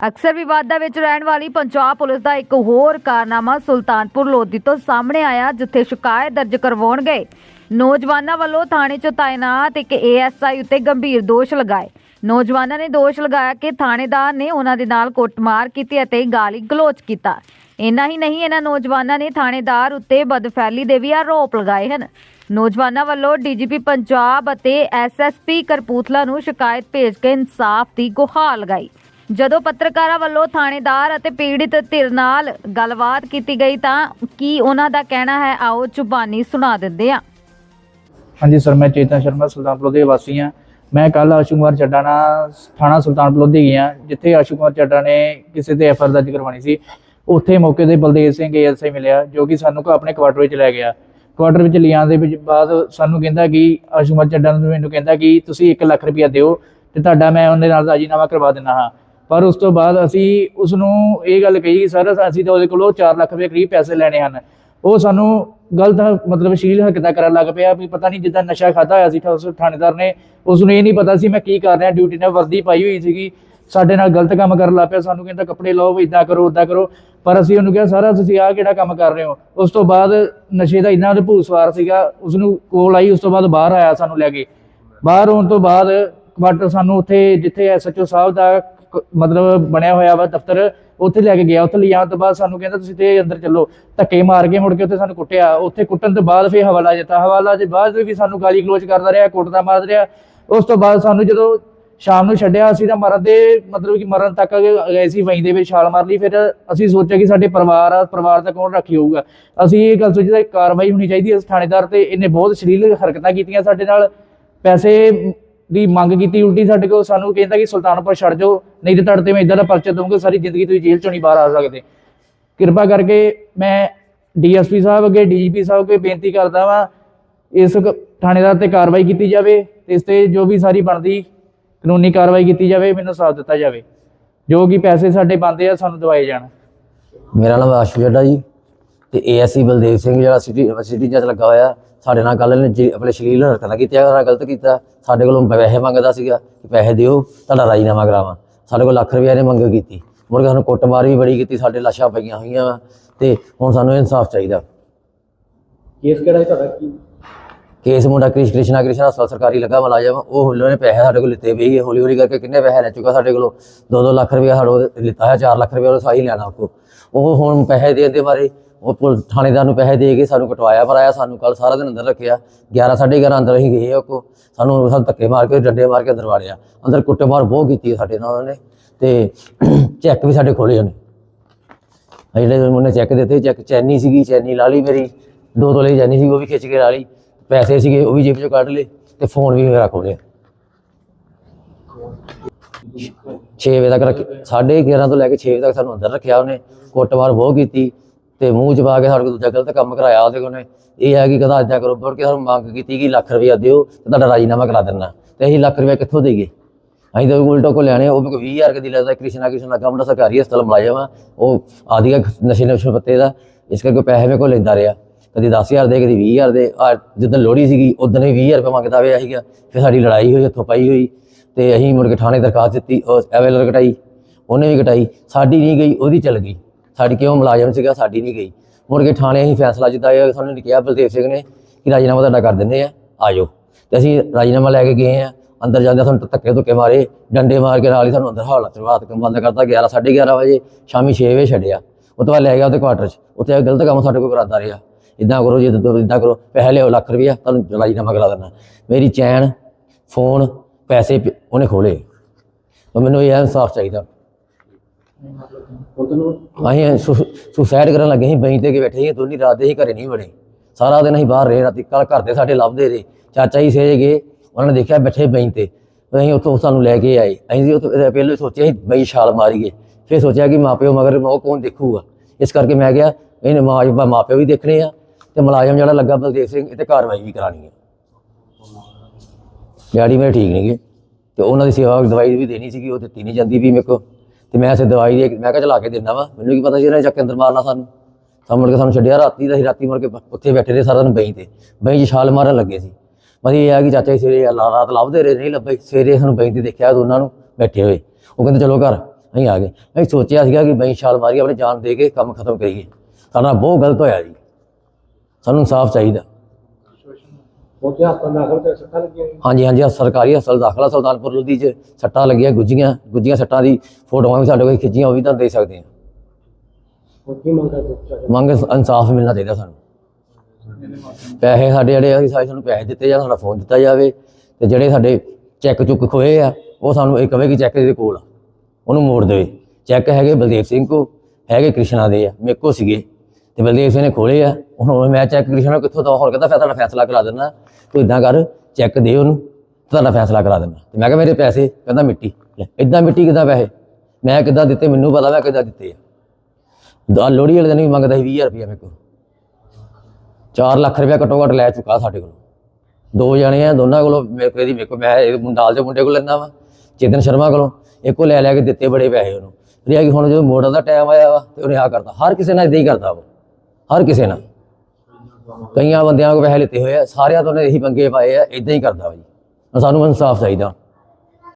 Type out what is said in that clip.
ਅਕਸਰ ਵਿਵਾਦਾਂ ਵਿੱਚ ਰਹਿਣ ਵਾਲੀ ਪੰਜਾਬ ਪੁਲਿਸ ਦਾ ਇੱਕ ਹੋਰ ਕਾਰਨਾਮਾ ਸੁਲਤਾਨਪੁਰ ਲੋਧੀ ਤੋਂ ਸਾਹਮਣੇ ਆਇਆ, ਜਿੱਥੇ ਸ਼ਿਕਾਇਤ ਦਰਜ ਕਰਵਾਉਣ ਗਏ ਨੌਜਵਾਨਾਂ ਵੱਲੋਂ ਥਾਣੇ 'ਚ ਤਾਇਨਾਤ ਇੱਕ ਏਐਸਆਈ ਉੱਤੇ ਗੰਭੀਰ ਦੋਸ਼ ਲਗਾਏ। ਨੌਜਵਾਨਾਂ ਨੇ ਦੋਸ਼ ਲਗਾਇਆ ਕਿ ਥਾਣੇਦਾਰ ਨੇ ਉਹਨਾਂ ਦੇ ਨਾਲ ਕੁੱਟਮਾਰ ਕੀਤੀ ਅਤੇ ਗਾਲੀ ਗਲੋਚ ਕੀਤਾ। ਇੰਨਾ ਹੀ ਨਹੀਂ, ਇਹਨਾਂ ਨੌਜਵਾਨਾਂ ਨੇ ਥਾਣੇਦਾਰ ਉੱਤੇ ਬਦਫੈਲੀ ਦੇ ਵੀ ਆਰੋਪ ਲਗਾਏ ਹਨ। ਨੌਜਵਾਨਾਂ ਵੱਲੋਂ ਡੀਜੀਪੀ ਪੰਜਾਬ ਅਤੇ ਐਸਐਸਪੀ ਕਰਪੂਥਲਾ ਨੂੰ ਸ਼ਿਕਾਇਤ ਭੇਜ ਕੇ ਇਨਸਾਫ ਦੀ ਗੁਹਾਰ ਲਗਾਈ। ਜਦੋਂ ਪੱਤਰਕਾਰਾਂ ਵੱਲੋਂ ਥਾਣੇਦਾਰ ਅਤੇ ਪੀੜਿਤ ਧਿਰ ਨਾਲ ਗੱਲਬਾਤ ਕੀਤੀ ਗਈ ਤਾਂ ਕੀ ਉਹਨਾਂ ਦਾ ਕਹਿਣਾ ਹੈ? ਆਓ ਜ਼ੁਬਾਨੀ ਸੁਣਾ ਦਿੰਦੇ ਹਾਂ। ਹਾਂਜੀ ਸਰ, ਮੈਂ ਚੇਤਨ ਸ਼ਰਮਾ ਸੁਲਤਾਨਪੁਰ ਦੇ ਵਾਸੀ ਹਾਂ। ਮੈਂ ਕੱਲ ਆਸ਼ੂ ਕੁਮਾਰ ਚੱਡਾ ਨਾਲ ਥਾਣਾ ਸੁਲਤਾਨਪੁਰ ਦੇ ਗਿਆ, ਜਿੱਥੇ ਆਸ਼ੂ ਕੁਮਾਰ ਚੱਡਾ ਨੇ ਕਿਸੇ ਤੇ ਐਫਆਰ ਦਰਜ ਕਰਵਾਉਣੀ ਸੀ। ਉੱਥੇ ਮੌਕੇ ਤੇ ਬਲਦੇਵ ਸਿੰਘ ਏਐਸਆਈ ਮਿਲਿਆ, ਜੋ ਕਿ ਸਾਨੂੰ ਕੋ, ਆਪਣੇ ਕੁਆਟਰ ਵਿੱਚ ਲੈ ਗਿਆ। ਕੁਆਟਰ ਵਿੱਚ ਲਿਆਉਣ ਦੇ ਵਿੱਚ ਬਾਅਦ ਸਾਨੂੰ ਕਹਿੰਦਾ ਕਿ, ਆਸ਼ੂ ਕੁਮਾਰ ਚੱਡਾ ਨੂੰ, ਮੈਨੂੰ ਕਹਿੰਦਾ ਕਿ ਤੁਸੀਂ 1 ਲੱਖ ਰੁਪਇਆ ਦਿਓ ਤੇ ਤੁਹਾਡਾ ਮੈਂ ਉਹਦੇ ਨਾਲ ਰਾਜੀਨਾਮਾ ਕਰਵਾ ਦਿੰਦਾ ਹਾਂ। ਪਰ ਉਸ ਤੋਂ ਬਾਅਦ ਅਸੀਂ ਉਸ ਨੂੰ ਇਹ ਗੱਲ ਕਹੀ ਕਿ, ਸਰ, ਅਸੀਂ ਤਾਂ ਉਹਦੇ ਕੋਲੋਂ 4 ਲੱਖ ਰੁਪਏ ਕਰੀਬ ਪੈਸੇ ਲੈਣੇ ਹਨ। ਉਹ ਸਾਨੂੰ ਗਲਤ ਮਤਲਬ ਸ਼ੀਲ ਹਰਕਤਾਂ ਕਰਨ ਲੱਗ ਪਿਆ ਵੀ ਪਤਾ ਨਹੀਂ ਜਿੱਦਾਂ ਨਸ਼ਾ ਖਾਦਾ ਹੋਇਆ ਸੀ ਉਸ ਥਾਣੇਦਾਰ ਨੇ ਉਸ ਨੂੰ ਇਹ ਨਹੀਂ ਪਤਾ ਸੀ ਮੈਂ ਕੀ ਕਰ ਰਿਹਾ, ਡਿਊਟੀ ਨਾਲ ਵਰਦੀ ਪਾਈ ਹੋਈ ਸੀਗੀ। ਸਾਡੇ ਨਾਲ ਗਲਤ ਕੰਮ ਕਰਨ ਲੱਗ ਪਿਆ, ਸਾਨੂੰ ਕਹਿੰਦਾ ਕੱਪੜੇ ਲਾਓ ਵੀ ਇਦਾਂ ਕਰੋ ਉਦਾਂ ਕਰੋ। ਪਰ ਅਸੀਂ ਉਹਨੂੰ ਕਿਹਾ, ਸਾਰਾ, ਤੁਸੀਂ ਆਹ ਕਿਹੜਾ ਕੰਮ ਕਰ ਰਹੇ ਹੋ? ਉਸ ਤੋਂ ਬਾਅਦ ਨਸ਼ੇ ਦਾ ਇੰਨਾ ਉਹਦੇ ਭੂਤ ਸਵਾਰ ਸੀਗਾ ਉਸ ਨੂੰ ਕੋਲ ਆਈ, ਉਸ ਤੋਂ ਬਾਅਦ ਬਾਹਰ ਆਇਆ ਸਾਨੂੰ ਲੈ ਕੇ। ਬਾਹਰ ਆਉਣ ਤੋਂ ਬਾਅਦ ਬਟ ਸਾਨੂੰ ਉੱਥੇ, ਜਿੱਥੇ ਐਸਐਚਓ ਸਾਹਿਬ ਦਾ ਮਤਲਬ ਬਣਿਆ ਹੋਇਆ ਵਾ ਦਫ਼ਤਰ, ਉੱਥੇ ਲੈ ਕੇ ਗਿਆ, ਉੱਥੇ ਲਿਆਉਣ ਤੋਂ ਬਾਅਦ ਸਾਨੂੰ ਕਹਿੰਦਾ ਤੁਸੀਂ ਤੇ ਅੰਦਰ ਚੱਲੋ, ਧੱਕੇ ਮਾਰ ਕੇ ਮੁੜ ਕੇ ਉੱਥੇ ਸਾਨੂੰ ਕੁੱਟਿਆ, ਉੱਥੇ ਕੁੱਟਣ ਤੋਂ ਬਾਅਦ ਫਿਰ ਹਵਾਲਾ ਦਿੱਤਾ, ਹਵਾਲਾ ਦੇ ਬਾਅਦ ਵੀ ਸਾਨੂੰ ਗਾਲੀ ਗਲੋਚ ਕਰਦਾ ਰਿਹਾ, ਕੁੱਟਦਾ ਮਾਰਦਾ ਰਿਹਾ, ਉਸ ਤੋਂ ਬਾਅਦ ਸਾਨੂੰ ਜਦੋਂ ਸ਼ਾਮ ਨੂੰ ਛੱਡਿਆ, ਅਸੀਂ ਤਾਂ ਮਰਨ ਦੇ, ਮਤਲਬ ਕਿ ਮਰਨ ਤੱਕ ਗਏ ਸੀ ਵਹੀਂ ਦੇ ਵਿੱਚ ਛਾਲ ਮਾਰ ਲਈ, ਫਿਰ ਅਸੀਂ ਸੋਚਿਆ ਕਿ ਸਾਡੇ ਪਰਿਵਾਰ ਆ, ਪਰਿਵਾਰ ਦਾ ਕੌਣ ਰਾਖੀ ਹੋਊਗਾ, ਅਸੀਂ ਇਹ ਗੱਲ ਸੋਚੀ ਕਿ ਕਾਰਵਾਈ ਹੋਣੀ ਚਾਹੀਦੀ ਹੈ ਥਾਣੇਦਾਰ ਤੇ ਇਹਨੇ ਬਹੁਤ ਸ਼ਲੀਲ ਹਰਕਤਾਂ ਕੀਤੀਆਂ ਸਾਡੇ ਨਾਲ, ਪੈਸੇ ਦੀ ਮੰਗ ਕੀਤੀ ਉਲਟੀ ਸਾਡੇ ਕੋਲ, ਸਾਨੂੰ ਕਹਿੰਦਾ ਕਿ ਸੁਲਤਾਨਪੁਰ ਛੱਡ ਜਾਓ, ਨਹੀਂ ਤੇ ਤੁਹਾਡੇ ਤੇ ਮੈਂ ਇਦਾਂ ਦਾ ਪਰਚਾ ਦਊਂਗਾ, ਸਾਰੀ ਜ਼ਿੰਦਗੀ ਤੁਸੀਂ ਜੇਲ੍ਹ ਚੋਂ ਨਹੀਂ ਬਾਹਰ ਆ ਸਕਦੇ। ਕਿਰਪਾ ਕਰਕੇ ਮੈਂ ਡੀਐਸਪੀ ਸਾਹਿਬ ਅੱਗੇ, ਡੀਜੀਪੀ ਸਾਹਿਬ ਅੱਗੇ ਬੇਨਤੀ ਕਰਦਾ ਵਾਂ, ਇਸ ਕ- ਥਾਣੇਦਾਰ ਤੇ ਕਾਰਵਾਈ ਕੀਤੀ ਜਾਵੇ, ਤੇ ਇਸ ਤੇ ਜੋ ਵੀ ਸਾਰੀ ਬਣਦੀ ਕਾਨੂੰਨੀ ਕਾਰਵਾਈ ਕੀਤੀ ਜਾਵੇ, ਮੈਨੂੰ ਸਾਥ ਦਿੱਤਾ ਜਾਵੇ। ਜੋ ਕਿ ਪੈਸੇ ਸਾਡੇ ਬੰਦੇ ਆ, ਸਾਨੂੰ ਦਵਾਏ ਜਾਣ। ਮੇਰਾ ਨਾਮ ਆਸ਼ੂ ਜੱਡਾ ਜੀ, ਤੇ ਏਐਸਸੀ ਬਲਦੇਵ ਸਿੰਘ ਜਿਹੜਾ ਸਿਟੀ ਸਿਟੀ ਜੱਜ ਲੱਗਾ ਹੋਇਆ। ਸਾਡੇ ਨਾਲ ਕੱਲ ਨੇ ਆਪਣੇ ਸ਼ਲੀਲ ਹਰਕਤਾਂ ਕੀਤੀਆਂ ਉਹਨਾਂ ਗਲਤ ਕੀਤਾ ਸਾਡੇ ਕੋਲੋਂ ਪੈਸੇ ਮੰਗਦਾ ਸੀਗਾ ਕਿ ਪੈਸੇ ਦਿਓ ਤੁਹਾਡਾ ਰਾਜੀਨਾਮਾ ਕਰਾਵਾਂ। ਸਾਡੇ ਕੋਲ ਲੱਖ ਰੁਪਏ ਨੇ ਮੰਗ ਕੀਤੀ। ਕੇ ਸਾਨੂੰ ਕੁੱਟਮਾਰ ਵੀ ਬੜੀ ਕੀਤੀ ਸਾਡੇ ਲਾਸ਼ਾਂ ਪਈਆਂ ਹੋਈਆਂ ਤੇ ਹੁਣ ਸਾਨੂੰ ਇਨਸਾਫ ਚਾਹੀਦਾ। ਕੇਸ ਕਿਹੜਾ ਤੁਹਾਡਾ? ਕੀ? ਕੇਸ ਮੁੰਡਾ ਕ੍ਰਿਸ਼ ਕ੍ਰਿਸ਼ਨਾ ਕ੍ਰਿਸ਼ਨਾ ਹਸਪਤਾਲ ਸਰਕਾਰੀ ਲੱਗਾ ਮਲਾਜਮ ਉਹ ਹੌਲੀ ਨੇ ਪੈਸੇ ਸਾਡੇ ਕੋਲ ਲਿੱਤੇ ਵੀ ਹੌਲੀ ਹੌਲੀ ਕਰਕੇ ਕਿੰਨੇ ਪੈਸੇ ਲੈ ਚੁੱਕਾ ਸਾਡੇ ਕੋਲੋਂ। 2-2 ਲੱਖ ਰੁਪਏ ਸਾਡੇ ਕੋਲ ਲਿੱਤਾ ਹੈ 4 ਲੱਖ ਰੁਪਏ ਉਹ ਸਾਈ ਲੈਣਾ ਆਪਕੋ ਉਹ ਹੁਣ ਪੈਸੇ ਦੇਣ ਦੇ ਬਾਰੇ ਉਹ ਪੁਲ- ਥਾਣੇਦਾਰ ਨੂੰ ਪੈਸੇ ਦੇ ਕੇ ਸਾਨੂੰ ਕਟਵਾਇਆ ਭਰਾਇਆ ਸਾਨੂੰ ਕੱਲ ਸਾਰਾ ਦਿਨ ਅੰਦਰ ਰੱਖਿਆ। 11 11:30 ਅੰਦਰ ਅਸੀਂ ਗਏ ਉਹ ਕੋ ਸਾਨੂੰ ਸਾਨੂੰ ਧੱਕੇ ਮਾਰ ਕੇ, ਡੰਡੇ ਮਾਰ ਕੇ ਅੰਦਰ ਵਾੜਿਆ। ਅੰਦਰ ਕੁੱਟਮਾਰ ਬਹੁਤ ਕੀਤੀ ਸਾਡੇ ਨਾਲ ਉਹਨੇ। ਤੇ ਚੈੱਕ ਵੀ ਸਾਡੇ ਖੋਲੇ ਉਹਨੇ। ਜਿਹੜੇ ਉਹਨੇ ਚੈੱਕ ਦਿੱਤੇ, ਚੈੱਕ ਚੈਨੀ ਸੀਗੀ, ਚੈਨੀ ਲਾ ਲਈ ਮੇਰੀ। ਦੋ ਤੋਲੇ ਚੈਨੀ ਸੀ ਉਹ ਵੀ ਖਿੱਚ ਕੇ ਲਾ ਲਈ। ਪੈਸੇ ਸੀਗੇ, ਉਹ ਵੀ ਜੇਬ ਚੋਂ ਕੱਢ ਲਏ ਤੇ ਫੋਨ ਵੀ ਮੇਰਾ ਖੋਲਿਆ 6 ਵਜੇ ਤੱਕ ਰੱਖ 11:30 ਤੋਂ ਲੈ ਕੇ 6 ਵਜੇ ਤੱਕ ਸਾਨੂੰ ਅੰਦਰ ਰੱਖਿਆ ਉਹਨੇ। ਕੁੱਟਮਾਰ ਬਹੁਤ ਕੀਤੀ। ਤੇ ਮੂੰਹ ਚ ਪਾ ਕੇ ਸਾਡੇ ਕੋਲ ਦੂਜਾ ਗਲਤ ਕੰਮ ਕਰਾਇਆ ਉਹਦੇ ਕੋਲ ਨੇ ਇਹ ਹੈ ਕਿ ਕਦਾ ਇਦਾਂ ਕਰੋ, ਮੁੜ ਕੇ ਸਾਨੂੰ ਮੰਗ ਕੀਤੀ ਕਿ ਲੱਖ ਰੁਪਇਆ ਦਿਓ ਤੇ ਤੁਹਾਡਾ ਰਾਜੀਨਾਮਾ ਕਰਾ ਦੇਣਾ। ਤੇ ਅਸੀਂ ਲੱਖ ਰੁਪਇਆ ਕਿੱਥੋਂ ਦੇਈਏ? ਅਸੀਂ ਤਾਂ ਉਲਟੋ ਕੋ ਲੈਣੇ ਉਹ ਵੀ ਕੋਈ 20000 ਕਦੀ ਲੱਗਦਾ ਕ੍ਰਿਸ਼ਨਾ ਕ੍ਰਿਸ਼ਨਾ ਕੰਮ ਸਰਕਾਰੀ ਹਸਪਤਾਲ ਮੁਲਾਜ਼ਮ ਆ ਉਹ ਆਦੀਆ ਨਸ਼ੇ ਨਸ਼ੇ ਪੱਤੇ ਦਾ, ਇਸ ਕਰਕੇ ਪੈਸੇ ਮੇਰੇ ਕੋਲ ਲੈਂਦਾ ਰਿਹਾ। ਕਦੀ 10000 ਦੇ, ਕਦੀ 20000 ਦੇ ਆ ਜਿੱਦਾਂ ਲੋੜੀ ਸੀਗੀ ਉਦੋਂ ਹੀ 20000 ਰੁਪਏ ਮੰਗਦਾ ਪਿਆ ਸੀਗਾ, ਫਿਰ ਸਾਡੀ ਲੜਾਈ ਹੋਈ, ਉੱਥੋਂ ਪਾਈ ਹੋਈ, ਤੇ ਅਸੀਂ ਮੁੜ ਕੇ ਥਾਣੇ ਦਰਖਾਸਤ ਦਿੱਤੀ ਐਵੇਲਰ ਕਟਾਈ, ਉਹਨੇ ਵੀ ਕਟਾਈ, ਸਾਡੀ ਨਹੀਂ ਗਈ, ਉਹਦੀ ਚੱਲ ਗਈ। ਸਾਡੀ ਕਿਉਂ ਮੁਲਾਜ਼ਮ ਸੀਗਾ, ਸਾਡੀ ਨਹੀਂ ਗਈ। ਮੁੜ ਕੇ ਥਾਣੇ ਅਸੀਂ ਫੈਸਲਾ ਜਿੱਦਾਂ ਇਹ ਸਾਨੂੰ ਨੇ ਕਿਹਾ, ਬਲਦੇਵ ਸਿੰਘ ਨੇ ਕਿ ਰਾਜੀਨਾਮਾ ਤੁਹਾਡਾ ਕਰ ਦਿੰਦੇ ਆ ਆਜੋ ਤੇ ਅਸੀਂ ਰਾਜੀਨਾਮਾ ਲੈ ਕੇ ਗਏ ਆ, ਅੰਦਰ ਜਾਂਦੇ ਸਾਨੂੰ ਧੱਕੇ ਧੁੱਕੇ ਮਾਰੇ, ਡੰਡੇ ਮਾਰ ਕੇ ਨਾਲ ਹੀ ਸਾਨੂੰ ਅੰਦਰ ਹਾਲਤ ਰਾਤ ਕੰਮ ਬੰਦ ਕਰਤਾ 11 11:30 ਵਜੇ, ਸ਼ਾਮੀ 6 ਵਜੇ ਛੱਡਿਆ। ਉਹ ਤੋਂ ਬਾਅਦ ਲੈ ਗਿਆ ਉਹਦੇ ਕੁਆਟਰ 'ਚ। ਉੱਥੇ ਆ ਗਲਤ ਕੰਮ ਸਾਡੇ ਕੋਲ ਕਰਾਦਾ ਰਿਹਾ। ਇਦਾਂ ਕਰੋ ਜੀ ਇਦਾਂ ਕਰੋ ਪੈਸੇ ਲਿਓ ਲੱਖ ਰੁਪਇਆ ਤੁਹਾਨੂੰ ਰਾਜੀਨਾਮਾ ਕਰਾ ਦੇਣਾ ਮੇਰੀ ਚੈਨ, ਫੋਨ, ਪੈਸੇ ਪ- ਉਹਨੇ ਖੋਲੇ ਤਾਂ ਮੈਨੂੰ ਇਹ ਇਨਸਾਫ ਚਾਹੀਦਾ। ਅਸੀਂ ਸੁਸਾਇਡ ਕਰਨ ਲੱਗੇ ਸੀ, ਬੈਂਚ ਤੇ ਕੇ ਬੈਠੇ ਸੀ, ਦੋਨੀ ਰਾਤ ਦੇ ਹੀ ਘਰੇ ਨਹੀਂ ਵੜੇ ਸਾਰਾ ਦਿਨ ਅਸੀਂ ਬਾਹਰ ਰਹੇ, ਰਾਤੀ ਕੱਲ ਘਰ ਦੇ ਸਾਡੇ ਲੱਭਦੇ ਰਹੇ। ਚਾਚਾ ਜੀ ਸੇ ਗਏ, ਉਹਨਾਂ ਨੇ ਦੇਖਿਆ ਬੈਠੇ ਬੈਂਚ ਤੇ। ਅਸੀਂ ਉੱਥੋਂ ਸਾਨੂੰ ਲੈ ਕੇ ਆਏ। ਅਸੀਂ ਜੀ ਪਹਿਲਾਂ ਸੋਚਿਆ ਸੀ ਬਈ ਛਾਲ ਮਾਰੀਏ। ਫਿਰ ਸੋਚਿਆ ਕਿ ਮਾਪਿਓ ਮਗਰ ਉਹ ਕੌਣ ਦੇਖੂਗਾ? ਇਸ ਕਰਕੇ ਮੈਂ ਕਿਹਾ, ਇਹਨੇ ਮਾਂ ਮਾਪਿਓ ਵੀ ਦੇਖਣੇ ਆ ਤੇ ਮੁਲਾਜ਼ਮ ਜਿਹੜਾ ਲੱਗਾ ਬਲਦੇਵ ਸਿੰਘ ਇਹ ਤੇ ਕਾਰਵਾਈ ਵੀ ਕਰਾਣੀ ਹੈ ਡੈਡੀ ਮੇਰੇ ਠੀਕ ਨਹੀਂਗੇ ਤੇ ਉਹਨਾਂ ਦੀ ਸੇਵਾ ਦਵਾਈ ਵੀ ਦੇਣੀ ਸੀਗੀ, ਉਹ ਦਿੱਤੀ ਨਹੀਂ ਜਾਂਦੀ ਵੀ ਮੇਰੇ ਕੋ ਤੇ ਮੈਂ ਸੇ ਦਵਾਈ ਦੇ ਮੈਂ ਕਿਹਾ ਚਲਾ ਕੇ ਦੇਣਾ ਵਾ। ਮੈਨੂੰ ਕੀ ਪਤਾ ਸੀ ਇਹਨਾਂ ਨੇ ਚੱਕ ਕੇ ਅੰਦਰ ਮਾਰਨਾ ਸਾਨੂੰ। ਸਾਨੂੰ ਮੁੜ ਕੇ ਸਾਨੂੰ ਛੱਡਿਆ ਰਾਤੀ ਦਾ ਅਸੀਂ ਰਾਤੀ ਮੁੜ ਕੇ ਉੱਥੇ ਬੈਠੇ ਰਹੇ ਸਾਰਾ ਦਿਨ ਬਈ ਤੇ। ਬਈ 'ਚ ਛਾਲ ਮਾਰਨ ਲੱਗੇ ਸੀ। ਬਸ ਇਹ ਆ ਕਿ ਚਾਚਾ ਜੀ ਸਵੇਰੇ ਰਾਤ ਲੱਭਦੇ ਰਹੇ, ਨਹੀਂ ਲੱਭੇ। ਸਵੇਰੇ ਸਾਨੂੰ ਬਈ ਤੇ ਦੇਖਿਆ ਦੋਨਾਂ ਨੂੰ ਬੈਠੇ ਹੋਏ। ਉਹ ਕਹਿੰਦੇ ਚਲੋ ਘਰ, ਅਸੀਂ ਆ ਗਏ। ਅਸੀਂ ਸੋਚਿਆ ਸੀਗਾ ਕਿ ਬਈ ਛਾਲ ਮਾਰੀ ਆਪਣੇ ਜਾਨ ਦੇ ਕੇ ਕੰਮ ਖਤਮ ਕਰੀਏ। ਸਾਡਾ ਬਹੁਤ ਗਲਤ ਹੋਇਆ ਜੀ। ਸਾਨੂੰ ਇਨਸਾਫ ਚਾਹੀਦਾ। ਉੱਥੇ ਹਸਪਤਾਲ ਦਾਖਲ ਤੇ ਸੱਟਾਂ ਲੱਗੀਆਂ। ਹਾਂਜੀ ਹਾਂਜੀ ਆਹ ਸਰਕਾਰੀ ਹਸਪਤਾਲ ਦਾਖਲਾ ਸੁਲਤਾਨਪੁਰ ਲੋਧੀ 'ਚ ਸੱਟਾਂ ਲੱਗੀਆਂ ਗੁੱਜੀਆਂ ਗੁੱਜੀਆਂ ਸੱਟਾਂ ਦੀ ਫੋਟੋਆਂ ਵੀ ਸਾਡੇ ਕੋਲ ਖਿੱਚੀਆਂ ਉਹ ਵੀ ਤੁਹਾਨੂੰ ਦੇ ਸਕਦੇ ਹਾਂ। ਹੁਣ ਕੀ ਮੰਗ ਕਰਦੇ ਮੰਗ ਇਨਸਾਫ ਮਿਲਣਾ ਚਾਹੀਦਾ ਸਾਨੂੰ। ਪੈਸੇ ਸਾਡੇ ਜਿਹੜੇ ਅਸੀਂ ਸਾਰੇ ਸਾਨੂੰ ਪੈਸੇ ਦਿੱਤੇ ਜਾਣ ਸਾਡਾ ਫੋਨ ਦਿੱਤਾ ਜਾਵੇ ਤੇ ਜਿਹੜੇ ਸਾਡੇ ਚੈੱਕ ਚੁੱਕ ਖੋਏ ਆ ਉਹ ਸਾਨੂੰ ਇਹ ਕਵੇ ਕਿ ਚੈੱਕ ਇਹਦੇ ਕੋਲ ਆ। ਉਹਨੂੰ ਮੋੜ ਦੇਵੇ। ਚੈੱਕ ਹੈਗੇ ਬਲਦੇਵ ਸਿੰਘ ਕੋ ਹੈਗੇ ਕ੍ਰਿਸ਼ਨਾ ਦੇ ਆ ਮੇਰੇ ਕੋ ਸੀਗੇ। ਤੇ ਬਲਦੇਵ ਸਿੰਘ ਨੇ ਖੋਲੇ ਆ ਹੁਣ ਮੈਂ ਚੈੱਕ ਕ੍ਰਿਸ਼ਨਾ ਨੂੰ ਕਿੱਥੋਂ ਦਵਾਂ ਹੋਰ ਕਹਿੰਦਾ ਫਿਰ ਤੁਹਾਡਾ ਫੈਸਲਾ ਕਰਾ ਦਿੰਦਾ। ਤੂੰ ਇਦਾਂ ਕਰ ਚੈੱਕ ਦੇ ਉਹਨੂੰ ਤੁਹਾਡਾ ਫੈਸਲਾ ਕਰਾ ਦਿੰਦਾ। ਤੇ ਮੈਂ ਕਿਹਾ ਮੇਰੇ ਪੈਸੇ, ਕਹਿੰਦਾ ਮਿੱਟੀ। ਲੈ ਇਦਾਂ ਮਿੱਟੀ ਕਿੱਦਾਂ ਪੈਸੇ? ਮੈਂ ਕਿੱਦਾਂ ਦਿੱਤੇ, ਮੈਨੂੰ ਪਤਾ ਮੈਂ ਕਿੱਦਾਂ ਦਿੱਤੇ ਆ। ਦਾ ਲੋੜੀ ਵਾਲੇ ਦਿਨ ਵੀ ਮੰਗਦਾ ਸੀ 20000 ਰੁਪਇਆ ਮੇਰੇ ਕੋਲ। 4 ਲੱਖ ਰੁਪਇਆ ਘੱਟੋ ਘੱਟ ਲੈ ਚੁੱਕਾ ਸਾਡੇ ਕੋਲ। ਦੋ ਜਣੇ ਆ, ਦੋਨਾਂ ਕੋਲੋਂ ਮੇਰੇ ਕੋਲ ਇਹਦੀ ਮੇਰੇ ਕੋਲ ਮੈਂ ਇਹ ਨਾਲ ਦੇ ਮੁੰਡੇ ਕੋਲ ਲੈਂਦਾ ਵਾ, ਚੇਤਨ ਸ਼ਰਮਾ ਕੋਲੋਂ। ਇੱਕੋ ਲੈ ਲੈ ਕੇ ਦਿੱਤੇ ਬੜੇ ਪੈਸੇ ਉਹਨੂੰ। ਫਿਰ ਆ ਕਿ ਹੁਣ ਜਦੋਂ ਮੋੜਨ ਦਾ ਟਾਈਮ ਆਇਆ ਵਾ, ਤੇ ਉਹਨੇ ਆ ਕਰਦਾ ਹਰ ਕਿਸੇ ਨਾਲ ਇਦਾਂ ਹੀ ਕਰਦਾ ਵਾ ਹਰ ਕਿਸੇ ਨਾਲ। ਕਈਆਂ ਬੰਦਿਆਂ ਕੋਲ ਪੈਸੇ ਲਿੱਤੇ ਹੋਏ ਆ, ਸਾਰਿਆਂ ਤੋਂ ਉਹਨੇ ਇਹੀ ਪੰਗੇ ਪਾਏ ਆ ਇਦਾਂ ਹੀ ਕਰਦਾ ਵਾ ਜੀ। ਸਾਨੂੰ ਇਨਸਾਫ ਚਾਹੀਦਾ।